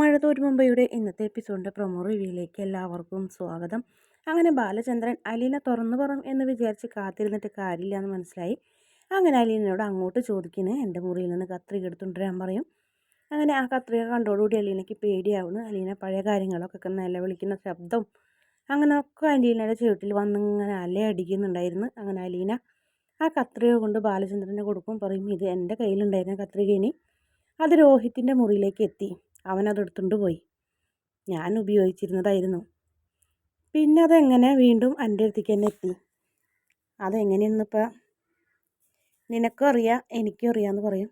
മഴ മുംബൈയുടെ ഇന്നത്തെ എപ്പിസോഡിന്റെ പ്രൊമോ റിവ്യൂയിലേക്ക് എല്ലാവർക്കും സ്വാഗതം. അങ്ങനെ ബാലചന്ദ്രൻ അലീന തുറന്നു പറയും എന്ന് വിചാരിച്ച് കാത്തിരുന്നിട്ട് കാര്യമില്ല എന്ന് മനസ്സിലായി. അങ്ങനെ അലീനയോട് അങ്ങോട്ട് ചോദിക്കുന്നത് എന്റെ മുറിയിൽ നിന്ന് കത്രിക എടുത്തുകൊണ്ടിരാൻ പറയും. അങ്ങനെ ആ കത്രിക കണ്ടോടുകൂടി അലീനയ്ക്ക് പേടിയാവുന്നു. അലീന പഴയ കാര്യങ്ങളൊക്കെ നിലവിളിക്കുന്ന ശബ്ദം അങ്ങനെ ഒക്കെ അലീനയുടെ ചുവട്ടിൽ വന്നിങ്ങനെ അലയടിക്കുന്നുണ്ടായിരുന്നു അങ്ങനെ അലീന ആ കത്രിക കൊണ്ട് ബാലചന്ദ്രനെ കൊടുക്കും പറയും ഇത് എന്റെ കയ്യിലുണ്ടായിരുന്ന കത്രിക ഇനി അത് രോഹിത്തിന്റെ മുറിയിലേക്ക് എത്തി. അവനതെടുത്തുകൊണ്ട് പോയി. ഞാൻ ഉപയോഗിച്ചിരുന്നതായിരുന്നു. പിന്നെ അതെങ്ങനെ വീണ്ടും എന്റെ അടുത്തേക്ക് തന്നെ എത്തി? അതെങ്ങനെയെന്നിപ്പോൾ നിനക്കും അറിയാം എനിക്കും അറിയാമെന്ന് പറയും.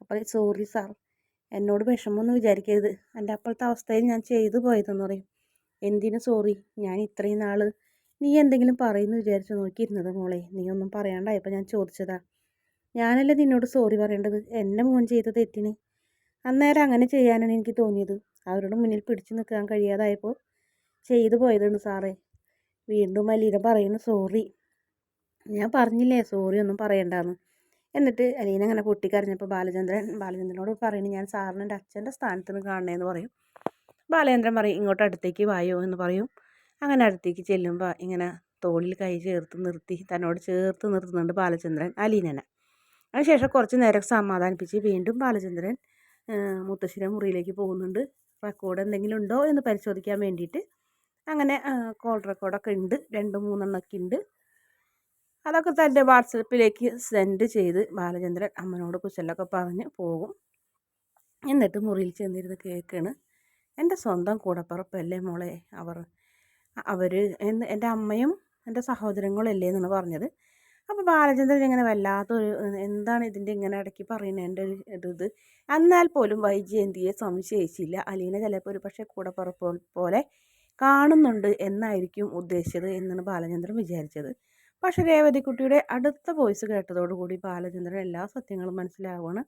അപ്പോൾ സോറി സാർ എന്നോട് വിഷമമൊന്നും വിചാരിക്കരുത്. എന്റെ അപ്പോഴത്തെ അവസ്ഥയിൽ ഞാൻ ചെയ്തു പോയതെന്ന് പറയും. എന്തിനു സോറി? ഞാൻ ഇത്രയും നാൾ നീ എന്തെങ്കിലും പറയുന്നു വിചാരിച്ചു നോക്കിയിരുന്നത് മോളെ. നീ ഒന്നും പറയാണ്ടായപ്പോൾ ഞാൻ ചോദിച്ചതാ. ഞാനല്ലേ നിന്നോട് സോറി പറയേണ്ടത്? എന്റെ മോൻ ചെയ്ത തെറ്റിന് അന്നേരം അങ്ങനെ ചെയ്യാനാണ് എനിക്ക് തോന്നിയത്. അവരുടെ മുന്നിൽ പിടിച്ചു നിൽക്കാൻ കഴിയാതായപ്പോൾ ചെയ്തു പോയതാണ് സാറേ. വീണ്ടും അലീന പറയുന്നു സോറി. ഞാൻ പറഞ്ഞില്ലേ സോറി ഒന്നും പറയണ്ടാന്ന്. എന്നിട്ട് അലീന അങ്ങനെ പൊട്ടിക്കറിഞ്ഞപ്പോൾ ബാലചന്ദ്രൻ ബാലചന്ദ്രനോട് പറയുന്നു ഞാൻ സാറിന് എന്റെ അച്ഛന്റെ സ്ഥാനത്ത് നിന്ന് കാണണേന്ന് പറയും. ബാലചന്ദ്രൻ പറയും ഇങ്ങോട്ട് അടുത്തേക്ക് വായോ എന്ന് പറയും. അങ്ങനെ അടുത്തേക്ക് ചെല്ലുമ്പോൾ ഇങ്ങനെ തോളിൽ കൈ ചേർത്ത് നിർത്തി തന്നോട് ചേർത്ത് നിർത്തുന്നുണ്ട് ബാലചന്ദ്രൻ അലീനനെ. അതിനുശേഷം കുറച്ച് നേരം സമാധാനിപ്പിച്ച് വീണ്ടും ബാലചന്ദ്രൻ മുത്തശ്ശിയുടെ മുറിയിലേക്ക് പോകുന്നുണ്ട്. റെക്കോർഡ് എന്തെങ്കിലും ഉണ്ടോ എന്ന് പരിശോധിക്കാൻ വേണ്ടിയിട്ട്. അങ്ങനെ കോൾ റെക്കോർഡൊക്കെ ഉണ്ട്. രണ്ട് മൂന്നെണ്ണമൊക്കെ ഉണ്ട്. അതൊക്കെ തന്റെ വാട്സപ്പിലേക്ക് സെൻഡ് ചെയ്ത് ബാലചന്ദ്രൻ അമ്മനോട് കുശലൊക്കെ പറഞ്ഞ് പോകും. എന്നിട്ട് മുറിയിൽ ചെന്നിരുന്ന് കേൾക്കാണ്. എന്റെ സ്വന്തം കൂടപ്പറപ്പല്ലേ മോളെ? അവർ അവർ എന്റെ അമ്മയും എന്റെ സഹോദരങ്ങളല്ലേ എന്നാണ് പറഞ്ഞത്. അപ്പോൾ ബാലചന്ദ്രൻ ഇങ്ങനെ വല്ലാത്തൊരു എന്താണ് ഇതിന്റെ ഇങ്ങനെ ഇടയ്ക്ക് പറയുന്നത് എന്റെ ഒരു ഇത് എന്നാൽ പോലും വൈജയന്തിയെ സംശയിച്ചില്ല. അലീന ചിലപ്പോൾ ഒരു പക്ഷേ കൂടെ പുറപ്പോൾ പോലെ കാണുന്നുണ്ട് എന്നായിരിക്കും ഉദ്ദേശിച്ചത് എന്നാണ് ബാലചന്ദ്രൻ വിചാരിച്ചത്. പക്ഷേ രേവതിക്കുട്ടിയുടെ അടുത്ത വോയിസ് കേട്ടതോടുകൂടി ബാലചന്ദ്രൻ എല്ലാ സത്യങ്ങളും മനസ്സിലാവുകയാണ്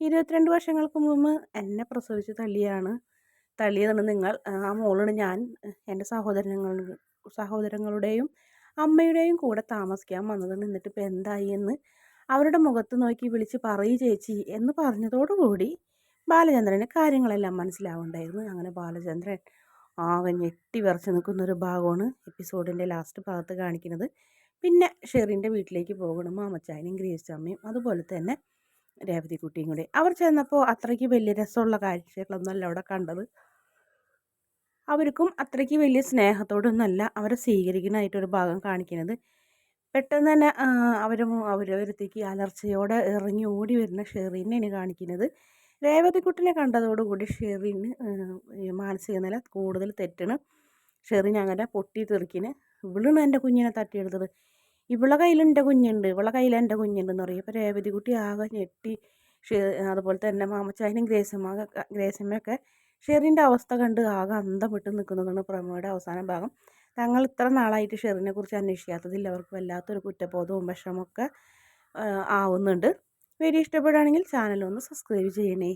ഇരുപത്തിരണ്ട് വർഷങ്ങൾക്ക് മുമ്പ് എന്നെ പ്രസവിച്ച് തള്ളിയാണ് തള്ളിയതാണ് നിങ്ങൾ. ആ മോളാണ് ഞാൻ. എന്റെ സഹോദരങ്ങൾ സഹോദരങ്ങളുടെയും അമ്മയുടെയും കൂടെ താമസിക്കാൻ വന്നത് നിന്നിട്ട് ഇപ്പം എന്തായി എന്ന് അവരുടെ മുഖത്ത് നോക്കി വിളിച്ച് പറയൂ ചേച്ചി എന്ന് പറഞ്ഞതോടുകൂടി ബാലചന്ദ്രന് കാര്യങ്ങളെല്ലാം മനസ്സിലാവുണ്ടായിരുന്നു. അങ്ങനെ ബാലചന്ദ്രൻ ആകെ ഞെട്ടി വിറച്ച് നിൽക്കുന്ന ഒരു ഭാഗമാണ് എപ്പിസോഡിന്റെ ലാസ്റ്റ് ഭാഗത്ത് കാണിക്കുന്നത്. പിന്നെ ഷെറിന്റെ വീട്ടിലേക്ക് പോകണം മാമച്ചായനും ഗ്രേസ് അമ്മയും അതുപോലെ തന്നെ രേവതിക്കുട്ടിയും കൂടി. അവർ ചെന്നപ്പോൾ അത്രയ്ക്ക് വലിയ രസമുള്ള കാഴ്ചകളൊന്നുമല്ല അവിടെ കണ്ടത്. അവർക്കും അത്രയ്ക്ക് വലിയ സ്നേഹത്തോടൊന്നുമല്ല അവരെ സ്വീകരിക്കുന്നതായിട്ടൊരു ഭാഗം കാണിക്കുന്നത്. പെട്ടെന്ന് തന്നെ അവർ അവരവരത്തേക്ക് അലർച്ചയോടെ ഇറങ്ങി ഓടി വരുന്ന ഷെറീനെയാണ് കാണിക്കുന്നത്. രേവതിക്കുട്ടിനെ കണ്ടതോടുകൂടി ഷെറീന് മാനസിക നില കൂടുതൽ തെറ്റണ്. ഷെറീൻ അങ്ങനെ പൊട്ടി തെറിക്കിന് ഇവളാണ് എന്റെ കുഞ്ഞിനെ തട്ടിയെടുത്തത്. ഇവളെ കയ്യിൽ എന്റെ കുഞ്ഞുണ്ട്. ഇവളെ കയ്യിൽ എന്റെ കുഞ്ഞുണ്ടെന്ന് പറയും. അപ്പോൾ രേവതിക്കുട്ടി ആകെ ഞെട്ടി. അതുപോലെ തന്നെ മാമച്ചായനും ഗ്രേസമ്മ ഗ്രേസമ്മയൊക്കെ ഷെറിന്റെ അവസ്ഥ കണ്ട് ആകെ അന്തം വിട്ട് നിൽക്കുന്നതാണ് പ്രമോയുടെ അവസാന ഭാഗം. തങ്ങൾ ഇത്ര നാളായിട്ട് ഷെറിനെ കുറിച്ച് അന്വേഷിക്കാത്തതിൽ അവർക്ക് വല്ലാത്തൊരു കുറ്റബോധവും വിഷമമൊക്കെ ആവുന്നുണ്ട്. വീഡിയോ ഇഷ്ടപ്പെടുകയാണെങ്കിൽ ചാനൽ ഒന്ന് സബ്സ്ക്രൈബ് ചെയ്യണേ.